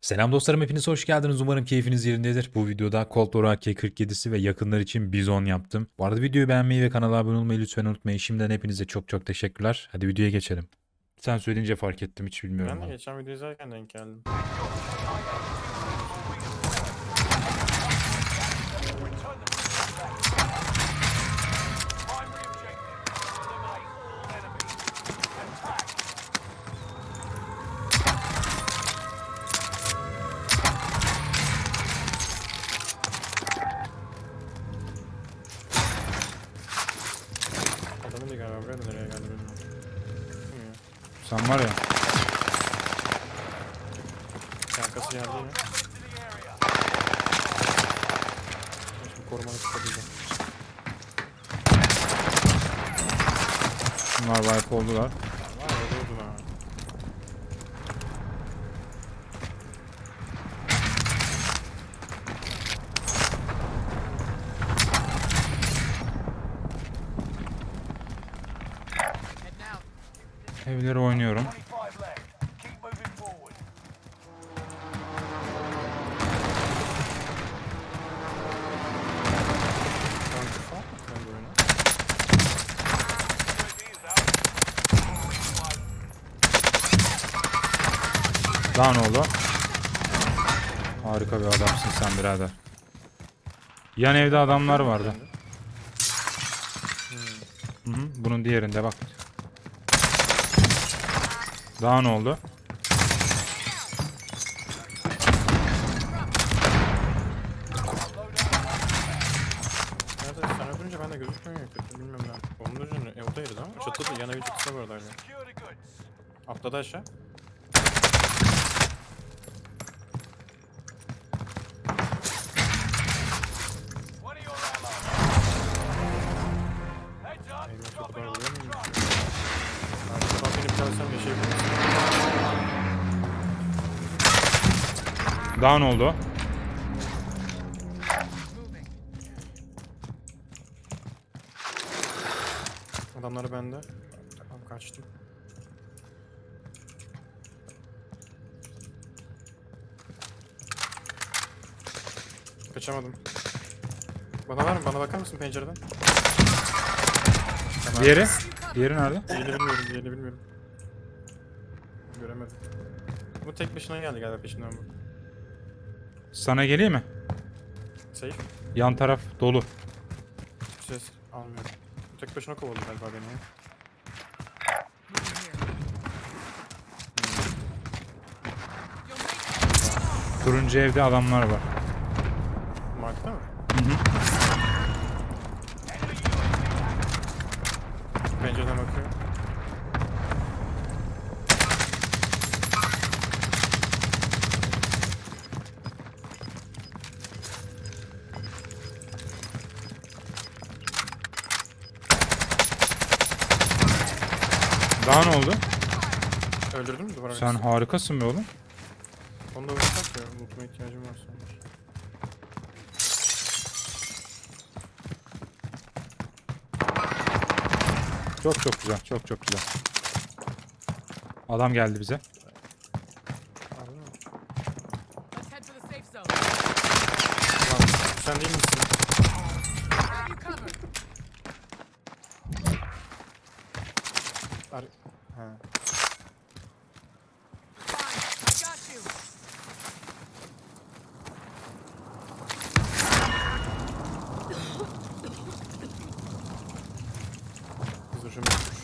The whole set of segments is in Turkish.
Selam dostlarım hepiniz hoş geldiniz. Umarım keyfiniz yerindedir. Bu videoda Colt War AK-47'si ve yakınlar için Bizon yaptım. Bu arada videoyu beğenmeyi ve kanala abone olmayı lütfen unutmayın. Şimdiden hepinize çok çok teşekkürler. Hadi videoya geçelim. Sen söyleyince fark ettim hiç bilmiyorum. Ben de geçen video izlerken denk geldim. Buraya nereye geldi bilmiyorum. Sen var ya. Arkası geldi yine. Şimdi korumalı tutabileceğim. Bunlar wipe oldular. Var ya öyle ha. Evleri oynuyorum. 25 left. Keep moving forward. Tamam tufa. Ben de oyna. Daha ne oldu? Harika bir adamsın sen birader. Yan evde adamlar vardı. Hı hı, bunun diğerinde bak. Daha ne oldu? Nerede? Sen öldürünce ben de gözükmüyor ya kötü. Bilmiyorum ben. Onun yüzünden e, oradayız ama. Çatıda yan evin çatısında bu arada hala. Secure the goods. Atladı aşağı. Alsam yaşayabilirim. Daha ne oldu? Adamları bende. Tamam kaçtım. Kaçamadım. Bana var mı? Bana bakar mısın pencereden? Diğeri? Diğeri nerede? Diğerini bilmiyorum, diğerini bilmiyorum. Göremedim. Bu tek başına geldi galiba peşinden bu. Sana geleyim mi? Safe. Yan taraf dolu. Hiçbir ses almıyorum. Bu tek başına kovaladı galiba beni ya. Turuncu evde adamlar var. Markta mı? Hı hı. Pencereden bakıyor. Daha ne oldu? Öldürdün mü duvara? Sen harikasın be oğlum. Onu da oynasak ya. Unutma ihtiyacım var sanmış. Çok çok güzel. Çok çok güzel. Adam geldi bize. Sen değil misin? Ar ha. Fine, I got you. Zırhım yokmuş.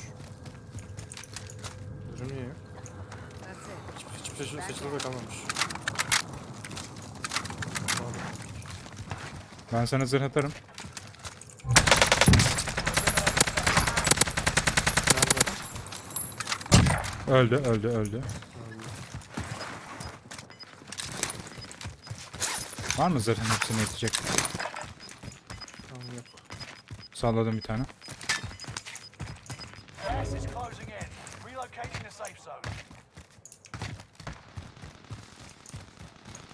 Zırhım niye yok? That's it. Hiçbir, hiçbir kalmamış. Pardon. Ben sana zırh atarım. Nerede? Öldü, öldü, öldü. Var mı zırhın hepsine yetecek? Tamam yok. Salladım bir tane.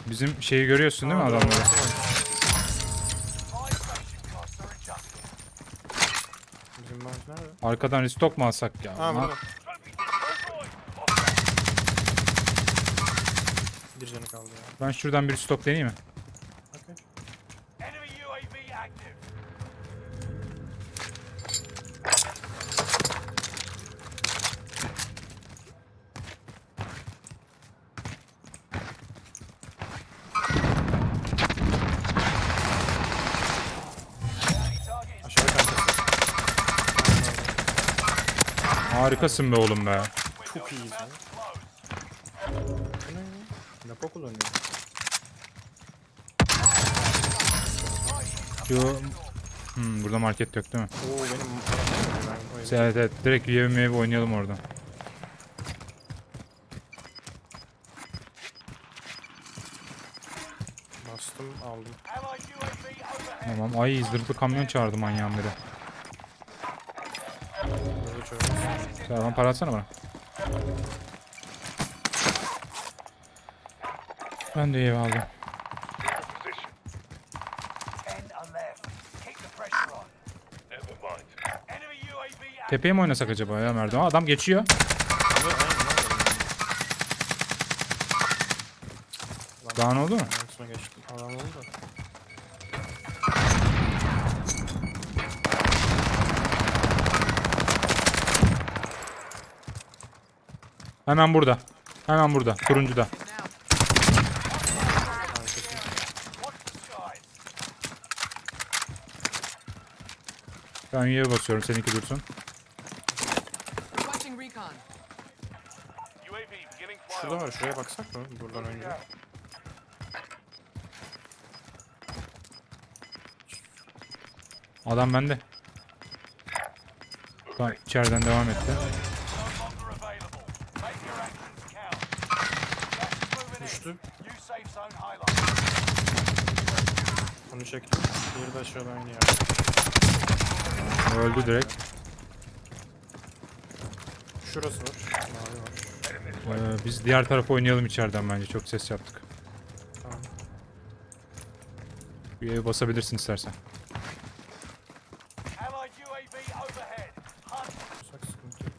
Bizim şeyi görüyorsun değil mi adamları? Bizim nerede? Arkadan restock mu alsak ya? Ha burada. Bir can. canı kaldı ya. Ben şuradan bir deneyeyim mi? Harikasın be oğlum be. Çok iyiyiz lan. Lapo kullanıyor. Yo. Hmm, burada market yok değil mi? Oo benim ben Evet evet direkt UAV ev oynayalım orada. bastım aldım. Tamam. Ay zırhlı kamyon çağırdı manyağın biri. Serhan para atsana bana. Ben de ev aldım. Tepeye mi oynasak acaba ya Merdo? Aa, Adam geçiyor. Daha ne oldu mu? Adam oldu. Hemen burada. Hemen burada. Turuncuda. Ben üyeye basıyorum. Seninki dursun. Şurada var şuraya baksak mı? Buradan önce. Adam bende. Tamam, içeriden devam etti. Düştü. Onu çektim. Diğeri de aşağıda aynı yerde. Öldü direkt. Şurası var. Mavi var. Ee, biz diğer tarafa oynayalım içeriden bence. Çok ses yaptık. Tamam. Üyeye basabilirsin istersen. Sıkıntı yok.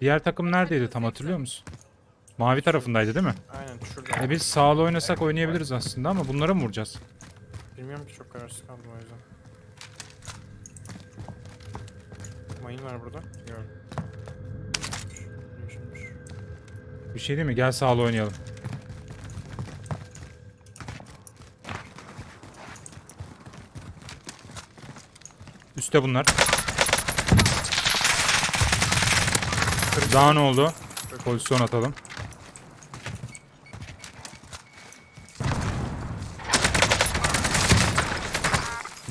Diğer takım neredeydi tam hatırlıyor musun? Mavi tarafındaydı değil mi? Aynen şurada. E biz sağlı oynasak oynayabiliriz aslında ama bunlara mı vuracağız? Bilmiyorum ki çok kararsız kaldım o yüzden. Mayın var burada. Gördüm. Bir şey değil mi? Gel sağlı oynayalım. Üste bunlar. Daha ne oldu? Pozisyon atalım.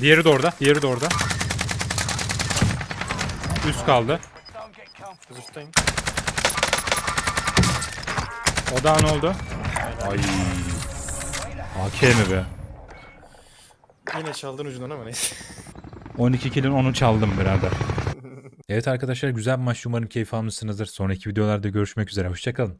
Diğeri de orada. Diğeri de orada. Üst kaldı. Zırhtayım. O da ne oldu? Ay. AK mi be? Yine çaldın ucundan ama neyse. 12 kilin onu çaldım birader. evet arkadaşlar güzel bir maç. Umarım keyif almışsınızdır. Sonraki videolarda görüşmek üzere. Hoşçakalın.